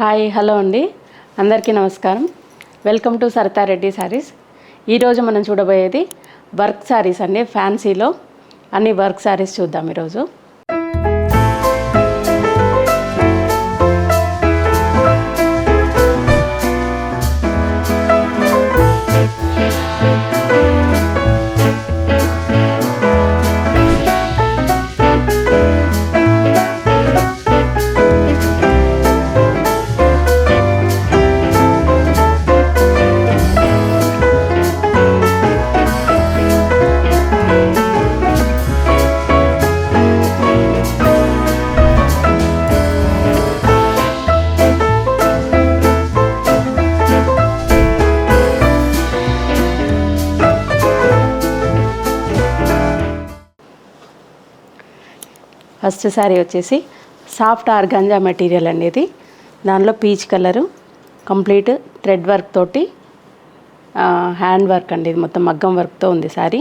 Hi hello అండి. అందరికీ నమస్కారం. వెల్కమ్ టు సరితారెడ్డి శారీస్ ఈరోజు మనం చూడబోయేది వర్క్ శారీస్ అండి ఫ్యాన్సీలో. అన్ని వర్క్ శారీస్ చూద్దాం ఈరోజు. ఫస్ట్ శారీ వచ్చేసి సాఫ్ట్ ఆర్గాంజా మెటీరియల్ అనేది. దానిలో peach colour complete thread work తోటి హ్యాండ్ వర్క్ అండి. ఇది మొత్తం మగ్గం వర్క్తో ఉంది శారీ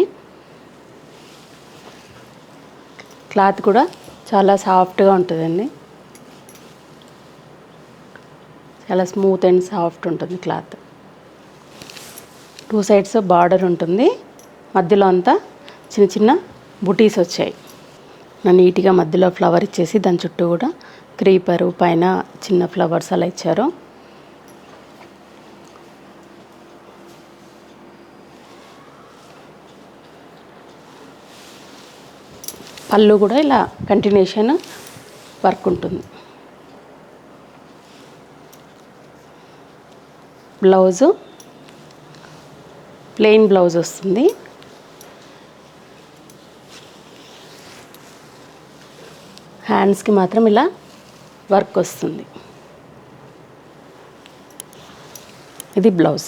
క్లాత్ కూడా చాలా సాఫ్ట్గా ఉంటుందండి. చాలా స్మూత్ అండ్ సాఫ్ట్ ఉంటుంది క్లాత్. టూ సైడ్స్ బార్డర్ ఉంటుంది. మధ్యలో అంతా చిన్న చిన్న బుటీస్ వచ్చాయి. నీట్గా మధ్యలో ఫ్లవర్ ఇచ్చేసి దాని చుట్టూ కూడా క్రీపరు పైన చిన్న ఫ్లవర్స్ అలా ఇచ్చారు. పళ్ళు కూడా ఇలా కంటిన్యూషన్ వర్క్ ఉంటుంది. బ్లౌజు ప్లెయిన్ బ్లౌజ్ వస్తుంది. హ్యాండ్స్కి మాత్రం ఇలా వర్క్ వస్తుంది. ఇది బ్లౌజ్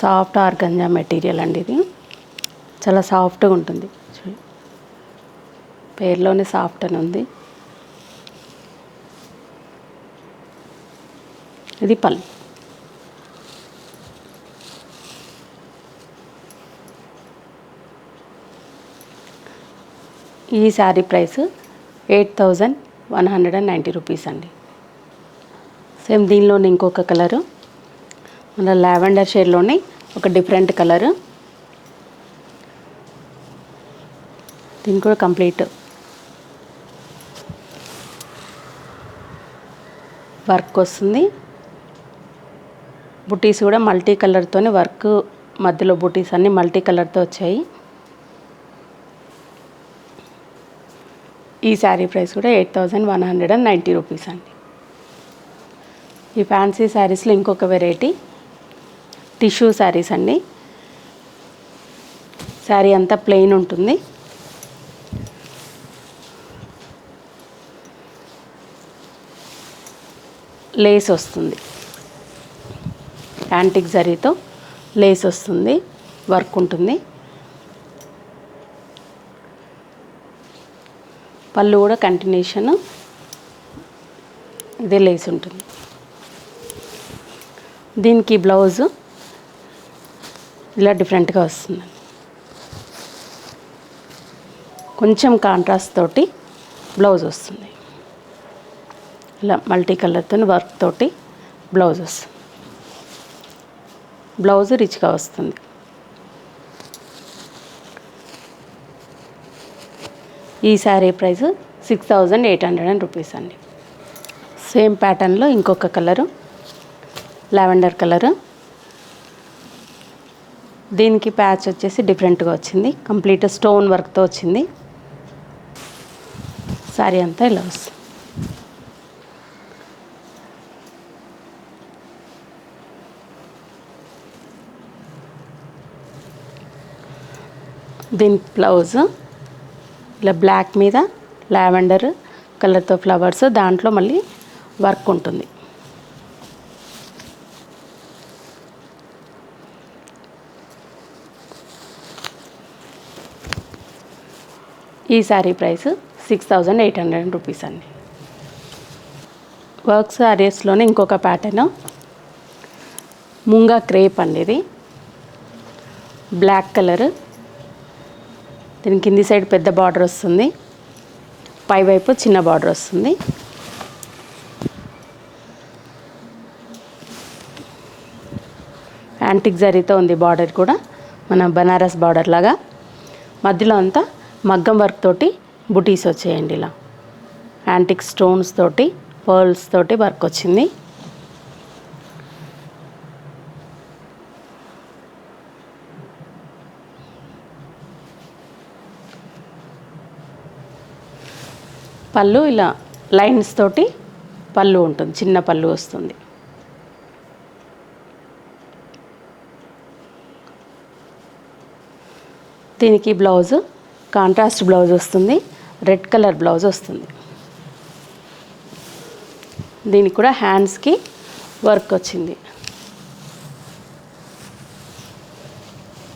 సాఫ్ట్ ఆర్గంజా మెటీరియల్ అండి ఇది. చాలా సాఫ్ట్గా ఉంటుంది. పేర్లోనే సాఫ్ట్ అని ఉంది. ఇది పళ్ళు. ఈ sari price eight thousand one hundred and ninety rupees అండి. సేమ్ దీనిలోనే ఇంకొక కలరు. మన లావెండర్ షేడ్లోనే ఒక డిఫరెంట్ కలరు. దీని కూడా కంప్లీట్. వర్క్ వస్తుంది. బుటీస్ కూడా మల్టీ కలర్తోనే వర్క్ మధ్యలో బుటీస్ అన్నీ మల్టీ కలర్తో వచ్చాయి. ఈ శారీ ప్రైస్ కూడా eight thousand one hundred and ninety rupees అండి. ఈ ఫ్యాన్సీ శారీస్లో ఇంకొక వెరైటీ టిష్యూ శారీస్ అండి. శారీ అంతా ప్లెయిన్ ఉంటుంది. లేస్ వస్తుంది. యాంటిక్ జరీతో లేస్ వస్తుంది. వర్క్ ఉంటుంది. పళ్ళు కూడా కంటిన్యూషన్ ఇదే లేస్ ఉంటుంది. దీనికి బ్లౌజ్ ఇలా డిఫరెంట్గా వస్తుంది. కొంచెం కాంట్రాస్ట్ తోటి బ్లౌజ్ వస్తుంది. ఇలా మల్టీ కలర్తో వర్క్ తోటి బ్లౌజ్ వస్తుంది. బ్లౌజ్ రిచ్గా వస్తుంది. ఈ sari price six thousand eight hundred and rupees అండి. సేమ్ ప్యాటర్న్లో ఇంకొక కలరు లావెండర్ కలరు. దీనికి ప్యాచ్ వచ్చేసి డిఫరెంట్గా వచ్చింది. కంప్లీట్ స్టోన్ వర్క్తో వచ్చింది. శారీ అంతా ఇలా వస్తుంది. దీని బ్లౌజ్ ఇలా బ్లాక్ మీద లావెండర్ కలర్తో ఫ్లవర్స్ దాంట్లో మళ్ళీ వర్క్ ఉంటుంది. ఈ sari price six thousand eight hundred rupees అండి. వర్క్ శారీస్లోనే ఇంకొక ప్యాటర్న్ ముంగా క్రేప్ అండి ఇది. Black colour. దీని కింది సైడ్ పెద్ద బార్డర్ వస్తుంది. పైవైపు చిన్న బార్డర్ వస్తుంది. యాంటిక్ జరీతో ఉంది బార్డర్ కూడా. మన బనారస్ బార్డర్ లాగా. మధ్యలో అంతా మగ్గం వర్క్ తోటి బుటీస్ వచ్చేయండి ఇలా. యాంటిక్ స్టోన్స్ తోటి పర్ల్స్ తోటి వర్క్ వచ్చింది. పళ్ళు ఇలా లైన్స్ తోటి పళ్ళు ఉంటుంది చిన్న పళ్ళు వస్తుంది. దీనికి బ్లౌజ్ కాంట్రాస్ట్ బ్లౌజ్ వస్తుంది రెడ్ కలర్ బ్లౌజ్ వస్తుంది. దీనికి కూడా హ్యాండ్స్కి వర్క్ వచ్చింది.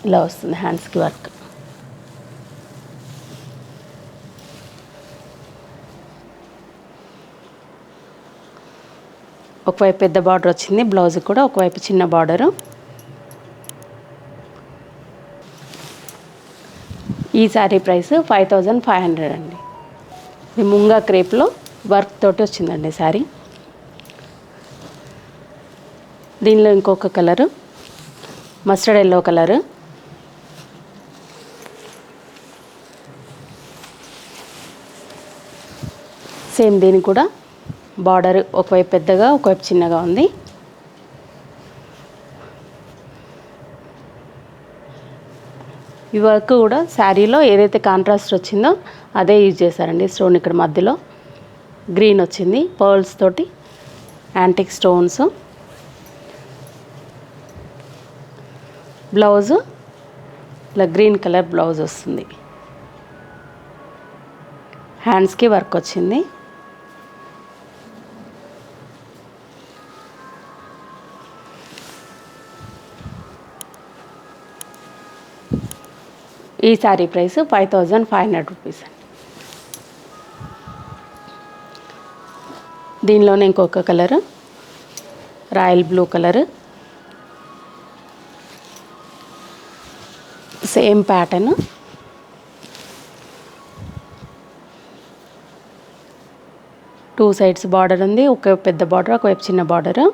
ఇలా వస్తుంది హ్యాండ్స్కి వర్క్. ఒకవైపు పెద్ద బార్డర్ వచ్చింది బ్లౌజ్ కూడా ఒకవైపు చిన్న బార్డరు. ఈ sari price five thousand five hundred అండి. ఇది ముంగా క్రేప్లో వర్క్ తోటి వచ్చిందండి శారీ. దీనిలో ఇంకొక colour mustard yellow colour. Same దీని కూడా బార్డర్ ఒకవైపు పెద్దగా ఒకవైపు చిన్నగా ఉంది. ఈ వర్క్ కూడా శారీలో ఏదైతే కాంట్రాస్ట్ వచ్చిందో అదే యూజ్ చేశారండి. స్టోన్ ఇక్కడ మధ్యలో. గ్రీన్ వచ్చింది. పర్ల్స్ తోటి యాంటిక్ స్టోన్స్ బ్లౌజు ఇలా గ్రీన్ కలర్ బ్లౌజ్ వస్తుంది. హ్యాండ్స్కి వర్క్ వచ్చింది. ఈ sari price five thousand five hundred rupees అండి. దీనిలోనే ఇంకొక colour royal blue colour. Same pattern. Two sides border ఉంది ఒక పెద్ద బార్డర్ ఒకవైపు చిన్న బార్డర్.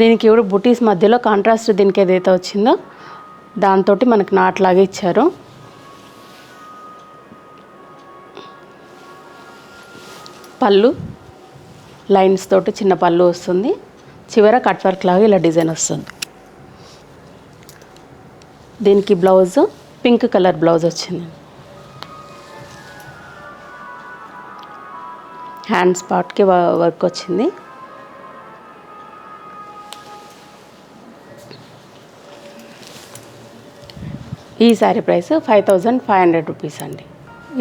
దీనికి ఇప్పుడు బుటీస్ మధ్యలో కాంట్రాస్ట్ దీనికి ఏదైతే వచ్చిందో దాంతో మనకు నాట్లాగా ఇచ్చారు. పళ్ళు లైన్స్ తోటి చిన్న పళ్ళు వస్తుంది. చివర కట్ వర్క్ లాగా ఇలా డిజైన్ వస్తుంది. దీనికి బ్లౌజ్ పింక్ కలర్ బ్లౌజ్ వచ్చింది. హ్యాండ్స్ పార్ట్కి వర్క్ వచ్చింది. ఈ sari price five thousand five hundred rupees అండి.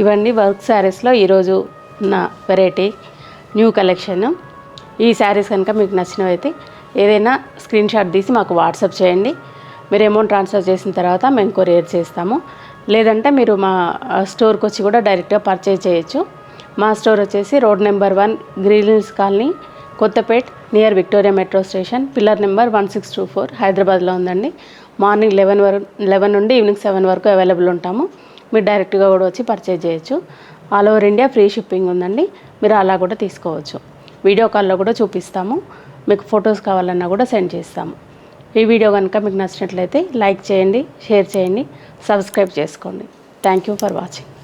ఇవన్నీ వర్క్ శారీస్లో ఈరోజు ఉన్న వెరైటీ న్యూ కలెక్షన్ ఈ శారీస్ కనుక మీకు నచ్చినవైతే ఏదైనా స్క్రీన్ షాట్ తీసి మాకు వాట్సాప్ చేయండి. మీరు అమౌంట్ ట్రాన్స్ఫర్ చేసిన తర్వాత మేము కొరియర్ చేస్తాము. లేదంటే మీరు మా స్టోర్కి వచ్చి కూడా డైరెక్ట్గా పర్చేజ్ చేయొచ్చు. మా స్టోర్ వచ్చేసి road number one greens colony Kothapet near Victoria metro station pillar number one six two four హైదరాబాద్లో ఉందండి. మార్నింగ్ లెవెన్ వరకు లెవెన్ నుండి ఈవినింగ్ సెవెన్ వరకు అవైలబుల్ ఉంటాము. మీరు డైరెక్ట్గా కూడా వచ్చి పర్చేజ్ చేయొచ్చు. All over India free shipping ఉందండి. మీరు అలా కూడా తీసుకోవచ్చు. వీడియో కాల్లో కూడా చూపిస్తాము. మీకు ఫొటోస్ కావాలన్నా కూడా సెండ్ చేస్తాము. ఈ వీడియో కనుక మీకు నచ్చినట్లయితే లైక్ చేయండి షేర్ చేయండి సబ్స్క్రైబ్ చేసుకోండి. Thank you for watching.